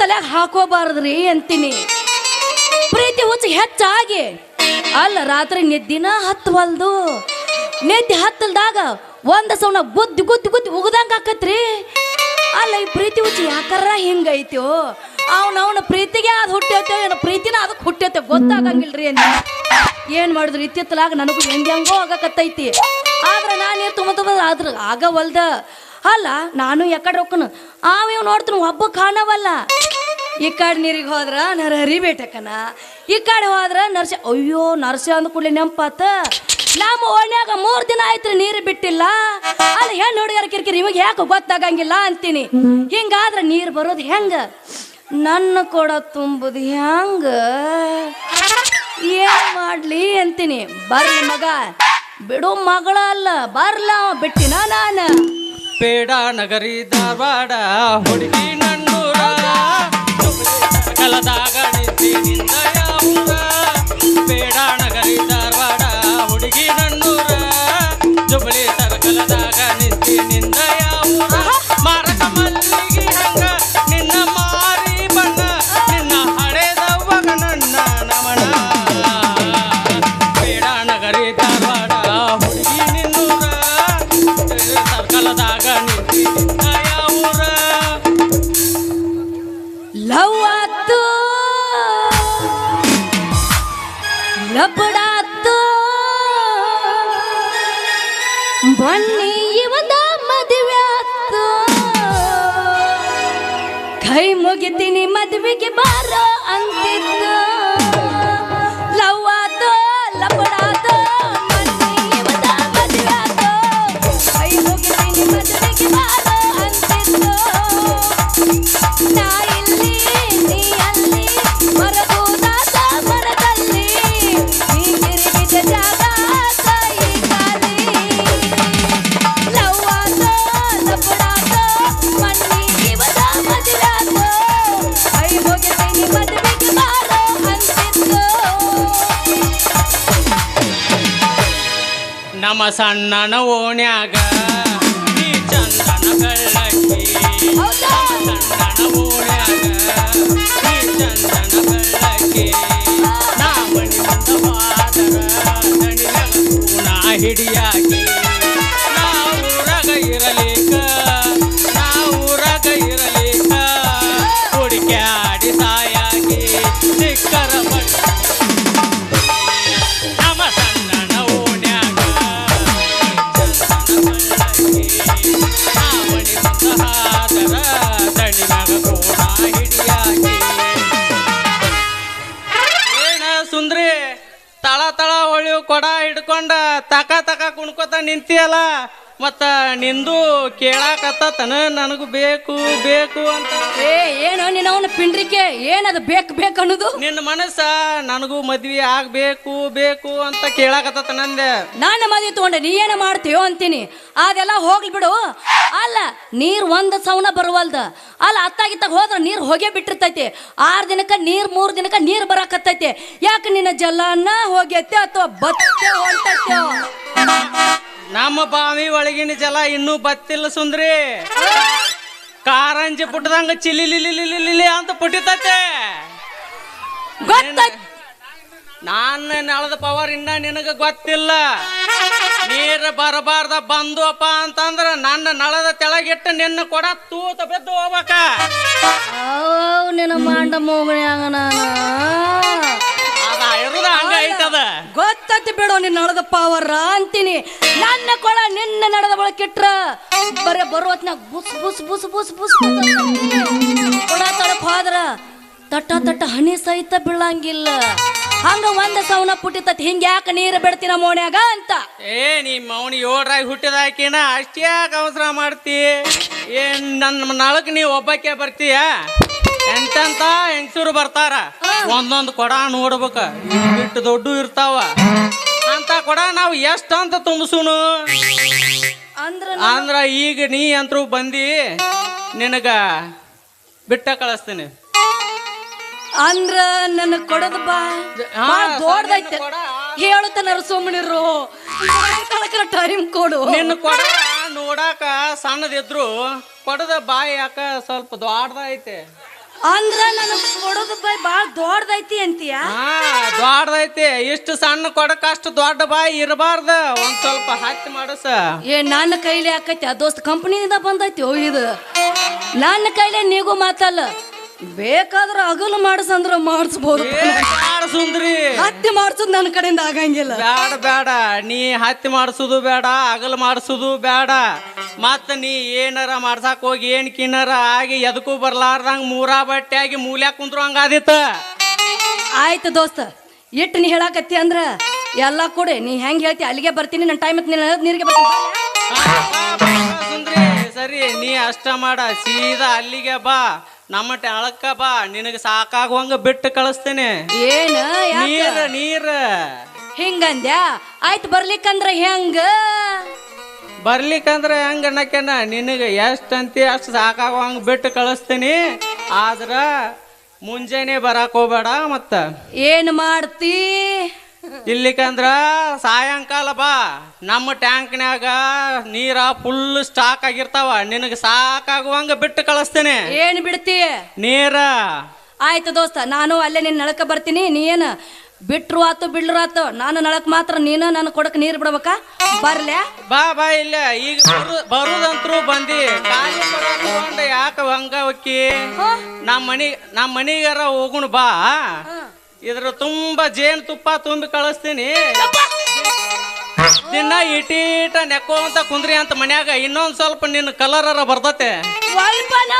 ತಲೆಯಾಗ ಹಾಕೋಬಾರದ್ರಿ ಅಂತೀನಿ. ಪ್ರೀತಿ ಹುಚ್ಚ ಹೆಚ್ಚಾಗಿ. ಅಲ್ಲ, ರಾತ್ರಿ ನಿದ್ದಿನ ಹತ್ತವಲ್ದು ನಿದ್ದೆ ಹತ್ತಲ್ದಾಗ ಒಂದ ಸೌಣ ಗುದ್ದಿ ಗುದ್ದು ಗುದ್ದಿ ಉಗ್ದಂಗ ಹಾಕತ್ರಿ ಅಲ್ಲ, ಈ ಪ್ರೀತಿ ಹುಚ್ಚ ಯಾಕರ ಹಿಂಗೈತೋ? ಅವನವನ ಪ್ರೀತಿಗೆ ಅದು ಹುಟ್ಟೈತೆ ಏನೋ? ಪ್ರೀತಿನ ಅದಕ್ಕೆ ಹುಟ್ಟೈತೆ ಗೊತ್ತಾಗಂಗಿಲ್ರಿ ಅಂತ. ಏನು ಮಾಡಿದ್ರು? ಇತ್ತಿತ್ತಲಾಗ ನನಗೂ ಹೆಂಗೆ ಹೆಂಗೋ ಆಗಕತ್ತೈತಿ. ಆದ್ರೆ ನಾನು ತುಂಬ ತುಂಬ ಆದ್ರ ಆಗವಲ್ದ. ಅಲ್ಲ, ನಾನು ಯಾಕಡೆ ರೊಕ್ಕನು. ಆವ ನೋಡ್ತೀನಿ, ಒಬ್ಬ ಕಾಣವಲ್ಲ. ಈ ಕಡೆ ನೀರಿಗೆ ಹೋದ್ರ ನರ ಹರಿಬೇಟಕ್ಕನ ಈ ಕಡೆ ಹೋದ್ರ ನರ್ಸ, ಅಯ್ಯೋ, ನರ್ಸ ಅಂದ ಕೂಡಲೇ ನೆಂಪಾತ. ನಮ್ಮ ಓಣ್ಯಾಗ ಮೂರ್ ದಿನ ಆಯ್ತು ನೀರು ಬಿಟ್ಟಿಲ್ಲ. ಅಲ್ಲಿ ಹೆಣ್ಣು ಹುಡುಗರ ಕಿರಿಕಿರಿ, ಇವಾಗ ಯಾಕೆ ಗೊತ್ತಾಗಂಗಿಲ್ಲ ಅಂತೀನಿ. ಹಿಂಗಾದ್ರೆ ನೀರು ಬರೋದು ಹೆಂಗ? ನನ್ನ ಕೊಡ ತುಂಬುದು ಹೆಂಗ ಏನ್ ಮಾಡ್ಲಿ ಅಂತೀನಿ. ಬರ್ಲಿ ಮಗ. ಬಿಡು ಮಗಳ ಅಲ್ಲ, ಬರ್ಲ, ಬಿಟ್ಟಿನ ನಾನು. ಪೇಡ ನಗರಿ ಧಾರವಾಡ ಹುಡುಗಿ ನನ್ನೂರ. ಕಲದಾಗ ನಿಂದ ಪೇಡ ನಗರಿ ಧಾರವಾಡ ಹುಡುಗಿ ನನ್ನೂರ. ಜುಬಳಿ ಕೈ ಮುಗಿತೀನಿ ಮದುವೆಗೆ ಬಾರೋ ಅಂತಿತ್ತು ನಮ್ಮ ಸಣ್ಣನ ಓಣ್ಯಾಗ. ನೀ ಚಂದನ ಬೆಳ್ಳಕ್ಕಿ ಕೊಡ ಹಿಡ್ಕೊಂಡ ತಕ ತಕ ಕುಣ್ಕೋತ ನಿಂತಿಯಲ್ಲ ಮತ್ತ ನಿಂದು ಕೇಳಾಕತ್ತತನ ನನಗೂ ಬೇಕು ಬೇಕು ಅಂತ. ಏ ಏನು ನಿನ್ನ ಅವನ ಪಿಂಡ್ರಿಕೆ? ಏನದು ಬೇಕು ಬೇಕು ಅನ್ನೋದು? ನಿನ್ನ ಮನಸ್ಸ ನನಗೂ ಮದ್ವೆ ಆಗಬೇಕು ಬೇಕು ಅಂತ ಕೇಳಾಕತ್ತ ನಂದೆ ನಾನು ಮದುವೆ ತಗೊಂಡೆ ನೀ ಏನು ಮಾಡ್ತೀಯೋ ಅಂತೀನಿ. ಅದೆಲ್ಲ ಹೋಗ್ಲಿ ಬಿಡು. ಅಲ್ಲ ನೀರು ಒಂದು ಸೌನ ಬರುವಲ್ದ. ಅಲ್ಲ ಅತ್ತಾಗಿತ್ತಾಗ ಹೋದ್ರೆ ನೀರು ಹೋಗೇ ಬಿಟ್ಟಿರ್ತೈತಿ. ಆರು ದಿನಕ್ಕೆ ನೀರು ಮೂರು ದಿನಕ್ಕೆ ನೀರು ಬರಾಕತ್ತೈತಿ. ಯಾಕೆ ನಿನ್ನ ಜಲನ ಹೋಗೈತೆ ಅಥವಾ ಬತ್ತೆ ಹೊಂಟೈತೆ? ನಮ್ಮ ಬಾವಿ ಒಳಗಿನ ಜಲ ಇನ್ನೂ ಬತ್ತಿಲ್ಲ ಸುಂದ್ರಿ. ಕಾರಂಜಿ ಪುಟ್ಟದಂಗ ಚಿಲಿ ಅಂತ ಪುಟ್ಟಿತತೆ ನಾನ್ ನೆಲದ ನಳದ ಪವರ್ ಇನ್ನ ನಿನಗ ಗೊತ್ತಿಲ್ಲ. ನೀರು ಬರಬಾರ್ದ ಬಂದುವಪ್ಪ ಅಂತಂದ್ರ ನನ್ನ ನಳದ ತೆಳಗಿಟ್ಟು ನಿನ್ನ ಕೊಡ ತೂತ ಬಿದ್ದು ಹೋಗ್ಬೇಕ. ನಿನ್ನ ಮಾಂಡ ಮೂಗಣ್ಯಾಗ ಐತದ ಬಿಡೋ ನಿನ್ನ ನಡೆದ ಪಾವರ ಅಂತೀನಿ. ನನ್ನ ಕೊಳ ನಿನ್ನ ನಡೆದ ಬಳಕಿಟ್ರ ಬರೇ ಬರುವತ್ನಾಗ ಬುಸ್ ಬುಸ್ ಬುಸ್ ಬುಸ್ ಬುಸ್. ಕೊಡ ತಳಕ್ ಹೋದ್ರ ತಟ್ಟ ತಟ್ಟ ಹನಿ ಸಹಿತ ಬೀಳಂಗಿಲ್ಲ. ಹಂಗ ಒಂದ ಸೌನ ಪುಟ್ಟಿತತ್, ಹಿಂಗ ಯಾಕೆ ನೀರು ಬಿಡ್ತೀನ ಮೋಣ್ಯಾಗ ಅಂತ. ಏ ನಿಮ್ಮ ಅವನು ಹುಟ್ಟಿದ ಆಕಿನ ಅಷ್ಟ್ಯಾಕ ಅವಸರ ಮಾಡ್ತಿ. ಏನ್ ನನ್ನ ನಾಳಕ್ ನೀ ಒಬ್ಬಕ್ಕೆ ಬರ್ತೀಯ? ಎಂತೆಂತ ಹೆಂಗಸರು ಬರ್ತಾರ? ಒಂದೊಂದು ಕೊಡ ನೋಡ್ಬೇಕ. ಇಟ್ಟು ಬಿಟ್ಟು ದೊಡ್ಡ ಇರ್ತಾವ. ಅಂತ ಕೊಡ ನಾವು ಎಷ್ಟಂತ ಅಂತ ತುಂಬಿಸುನು. ಅಂದ್ರ ಈಗ ನೀ ಅಂತರೂ ಬಂದಿ ನಿನಗ ಬಿಟ್ಟ ಕಳಿಸ್ತೀನಿ. ಅಂದ್ರ ನನ್ನ ಕೊಡದ ಬಾ. ದೊಡ್ಡದೈತೆ. ಹೇಳುತ್ತ ನರಸೋಮಣಿರು ಟೈಮ್ ಕೊಡು. ನಿನ್ನ ಕೊಡ ನೋಡಾಕ ಸಣ್ಣದಿದ್ರು ಕೊಡದ ಬಾಯಿ ಯಾಕ ಸ್ವಲ್ಪ ದೊಡ್ಡದೈತೆ. ಅಂದ್ರ ನನಗ್ ಕೊಡೋದು ಬಾಯಿ ಬಾಳ ದೊಡ್ಡದೈತಿ ಅಂತೀಯ? ಹಾ ದೊಡ್ಡದೈತಿ. ಇಷ್ಟು ಸಣ್ಣ ಕೊಡಕ ಅಷ್ಟು ದೊಡ್ಡ ಬಾಯಿ ಇರಬಾರ್ದ. ಒಂದ್ ಸ್ವಲ್ಪ ಹತ್ತಿ ಮಾಡಸ. ಏ ನನ್ನ ಕೈಲಿ ಆಕೈತಿ. ಆ ದೋಸ್ತ್ ಕಂಪನಿಯಿಂದ ಬಂದೈತಿ ಓ ಇದು. ನನ್ನ ಕೈಲಿ ನೀಗೂ ಮಾತಲ್ಲ. ಬೇಕಾದ್ರ ಅಗಲು ಮಾಡಿಸಂದ್ರ ಮಾಡಿಸ್ಬೋದು. ಸುಂದ್ರಿ. ಹತ್ತಿ ಮಾಡ್ಸೋದ್ ನನ್ನ ಕಡೆಯಿಂದ ಆಗಂಗಿಲ್ಲ. ಬೇಡ ಬೇಡ ನೀ ಹತ್ತಿ ಮಾಡಿಸೋದು ಬೇಡ ಅಗಲ್ ಮಾಡಿಸೋದು ಬೇಡ ಮತ್ತ ನೀ ಏನಾರ ಮಾಡ್ಸಾಕ್ ಹೋಗಿ ಏನ್ ಕಿನ್ನರ ಆಗಿ ಎದಕ್ಕೂ ಬರ್ಲಾರ್ದಂಗ ಮೂರಾ ಬಟ್ಟೆ ಆಗಿ ಮೂಲ್ಯಾಗ ಕುಂದ್ರು ಹಂಗಾದಿತ್ತ ಆಯ್ತು ದೋಸ್ತ ಇಟ್ಟು ನೀ ಹೇಳಾಕತ್ತಿ ಅಂದ್ರ ಎಲ್ಲ ಕೊಡಿ ನೀ ಹೆಂಗ್ ಹೇಳ್ತಿ ಅಲ್ಲಿಗೆ ಬರ್ತೀನಿ ನನ್ನ ಟೈಮ್ ನೀರಿಗೆ ಬರ್ತೀನಿ. ಸುಂದ್ರಿ. ಸರಿ ನೀ ಅಷ್ಟ ಮಾಡ ಸೀದಾ ಅಲ್ಲಿಗೆ ಬಾ. ನಮ್ಮ ಟಳಕ್ಕ ಬಾ ನಿನಗೆ ಸಾಕಾಗುವಂಗ ಬಿಟ್ಟು ಕಳಿಸ್ತೇನೆ. ಏನು ನೀರು ನೀರ್. ಹಿಂಗಂದ್ಯಾ? ಆಯ್ತು ಬರ್ಲಿಕ್ಕಂದ್ರ ಹೆಂಗ? ಬರ್ಲಿಕ್ಕಂದ್ರ ಹೆಂಗ ಅನ್ನಕೇನ ನಿನಗೆ ಎಷ್ಟು ಅಂತಿ ಅಷ್ಟು ಸಾಕಾಗುವಂಗ ಬಿಟ್ಟು ಕಳಿಸ್ತೀನಿ. ಆದ್ರ ಮುಂಜಾನೆ ಬರಾಕ್ ಹೋಗ್ಬೇಡ ಮತ್ತ. ಏನ್ ಮಾಡ್ತಿ? ಇಲ್ಲಿಕಂದ್ರ ಸಾಯಂಕಾಲ ಬಾ ನಮ್ಮ ಟ್ಯಾಂಕ್ನ್ಯಾಗ ನೀರ ಫುಲ್ ಸ್ಟಾಕ್ ಆಗಿರ್ತಾವ. ನಿನಗೆ ಸಾಕಾಗುವಂಗ ಬಿಟ್ಟು ಕಳಿಸ್ತೇನೆ. ಏನ್ ಬಿಡ್ತಿ? ನೀರ. ಆಯ್ತು ದೋಸ್ತ ನಾನು ಅಲ್ಲೇ ನಿನ್ನ ನಳಕ ಬರ್ತೀನಿ. ನೀ ಏನ ಬಿಟ್ರು ಆತು ಬಿಡ್ರು ಆತು ನಾನು ನಳಕ್ ಮಾತ್ರ ನೀನು ನನ್ನ ಕೊಡಕ್ ನೀರು ಬಿಡ್ಬೇಕಾ? ಬರ್ಲ್ಯಾ ಬಾ ಬಾ ಇಲ್ಲ. ಈಗ ಬರುದಂತರೂ ಬಂದಿ. ಯಾಕೆ ಯಾಕ ಹಂಗ ಹೊಕ್ಕಿ ನಮ್ಮ ಮನಿ ನಮ್ಮ ಮನಿಗಾರ ಹೋಗುಣ ಬಾ. ಇದ್ರ ತುಂಬಾ ಜೇನ್ ತುಪ್ಪ ತುಂಬಿ ಕಳಿಸ್ತೀನಿ. ದಿನ ಇಟೀಟ ನೆಕ್ಕೋಂತ ಕುಂದ್ರಿ ಅಂತ ಮನ್ಯಾಗ ಇನ್ನೊಂದ್ ಸ್ವಲ್ಪ ನಿನ್ನ ಕಲರರ ಬರ್ತತೆ. ಸ್ವಲ್ಪನ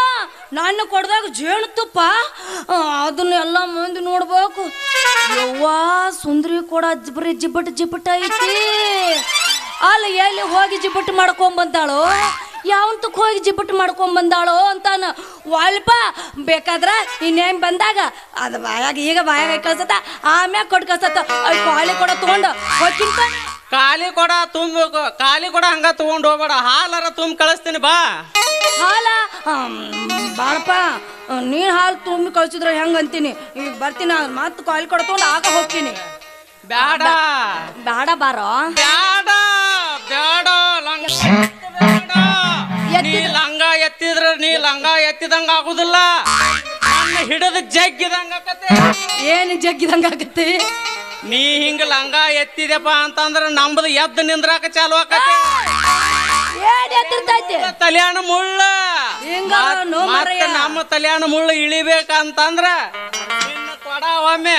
ನಾನು ಕೊಡ್ದಾಗ ಜೇನು ತುಪ್ಪ ಅದನ್ನ ಎಲ್ಲ ಮಂದಿ ನೋಡ್ಬೇಕು. ಯವ್ವಾ ಸುಂದ್ರಿ ಕೂಡ ಬರೀ ಜಿಬ್ಬಟ್ ಜಿಬ್ಬಟ್ ಐತಿ. ಅಲ್ಲಿ ಎಲ್ಲಿ ಹೋಗಿ ಜಿಬ್ಬಟ್ ಮಾಡ್ಕೊಂಡ್ ಬಂದಾಳೋ ಯಾವಂತಕ್ ಹೋಗಿ ಜಿಬ್ಬಟ್ ಮಾಡ್ಕೊಂಡ್ ಬಂದಾಳು ಅಂತಾನ ವಾಲ್ಪ ಬೇಕಾದ್ರ ಇನ್ನೇನ್ ಬಂದಾಗ ಅದು ಬಾಯಾಗ ಈಗ ಬಾಯಾಗ ಕಳ್ಸತ್ತ ಆಮ್ಯಾಗ ಕೊಟ್ಟು ಕಳ್ಸತ್ತ. ಕಾಲಿ ಕೊಡ ತಗೊಂಡು ಹೋಗಿಂತ ಕಾಲಿ ಕೊಡ ತುಂಬಬೇಕು ಕಾಲಿ ಕೊಡ ಹಂಗ ತಗೊಂಡ್ ಹೋಗ್ಬೇಡ. ಹಾಲರ ತುಂಬ ಕಳಿಸ್ತೀನಿ ಬಾ. ಹಾಲ ಬಾಳಪ್ಪ ನೀನ್ ಹಾಲು ತುಂಬಿ ಕಳ್ಸಿದ್ರೆ ಹೆಂಗ್ ಅಂತೀನಿ? ಈಗ ಬರ್ತೀನಿ ಮತ್ತೆ ಕಾಲಿ ಕೊಡ ತಗೊಂಡು ಆಗ ಹೋಗ್ತೀನಿ. ಬ್ಯಾಡ. ಬೇಡ ಬಾರೋ. ಬ್ಯಾಡ ಬ್ಯಾಡ ಲಂಗ. ಲಂಗ ಎತ್ತಿದಂಗ ಆಗುದಿಲ್ಲ. ನನ್ನ ಹಿಡಿದು ಜಗ್ಗಿದಂಗ ಆಕತೆ. ಏನು ಜಗ್ಗಿದಂಗ ಆಗತ್ತೆ ನೀ ಹಿಂಗ ಲಂಗ ಎತ್ತಿದೆಪ್ಪ ಅಂತಂದ್ರ ನಮ್ದು ಎದ್ದು ನಿಂದ್ರಾಕ ಚಾಲು ಆಕತೆ. ಏನ್ ಎತ್ತಿರ್ತೈತಿ? ತಲ್ಯಾಣ ಮುಳ್ಳ. ಮಾರಾಯ. ಮತ್ತ ನಮ್ಮ ತಲ್ಯಾಣ ಮುಳ್ಳು ಇಳಿಬೇಕಂತಂದ್ರ ನಿನ್ನ ಕೊಡ ಒಮ್ಮೆ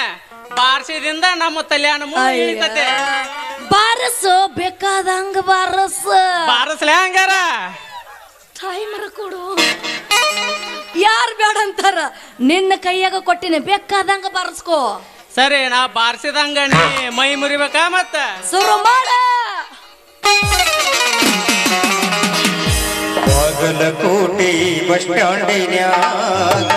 ಬಾರ್ಸಿದಿಂದ ನಮ್ಮ ತಲ್ಯಾಣ ಮುಳ್ಳು ಇಳಿತತೆ. ಬಾರಸು ಬೇಕಾದಂಗ ಬಾರಸು. ಬಾರಸ್ಲೆ ಹಂಗಾರ. ಟೈಮರ ಕೊಡು. ಯಾರು ಬೇಡ ಅಂತಾರ? ನಿನ್ನ ಕೈಯಾಗ ಕೊಟ್ಟಿನಿ ಬೇಕಾದಂಗ ಬಾರಿಸ್ಕೋ. ಸರಿ ನಾ ಬಾರ್ಸಿದಂಗ ನೀ ಮೈ ಮುರಿಬೇಕಾ ಮತ್ತ? ಶುರು ಮಾಡ. ಬಾಗಲಕೋಟೆ ಬಸ್ ಸ್ಟ್ಯಾಂಡಿನ್ಯಾಗ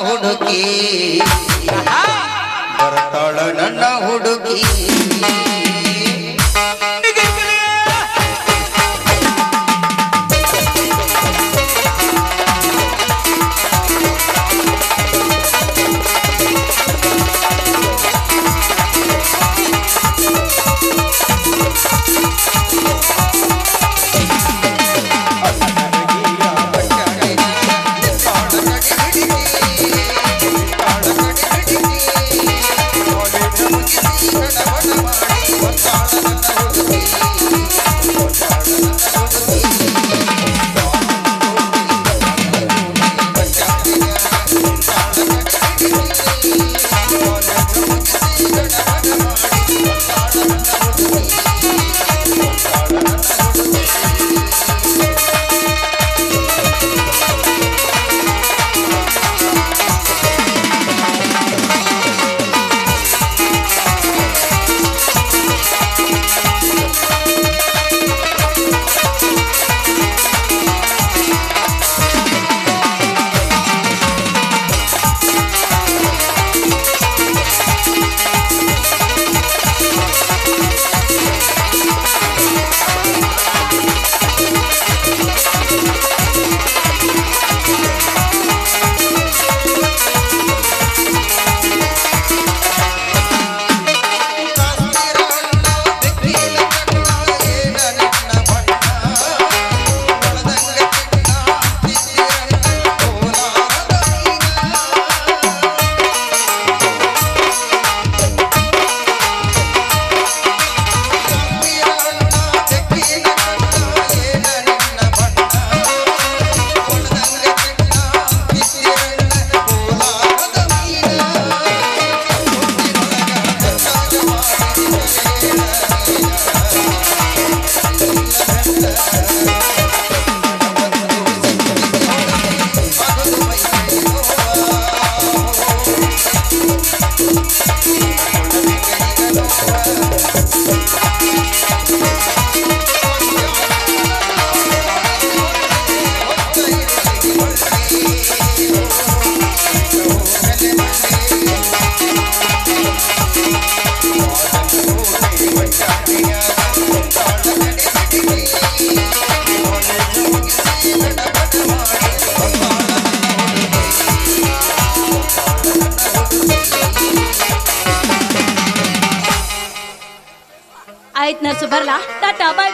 ಹುಡುಗಿ ಬರ್ತಾಳ ನನ್ನ ಹುಡುಗಿ ಆಯ್ತು ನರ್ಸು ಬರ್ಲಾ ಟಾಟಾ ಬಾಯ್ ಬಾಯ್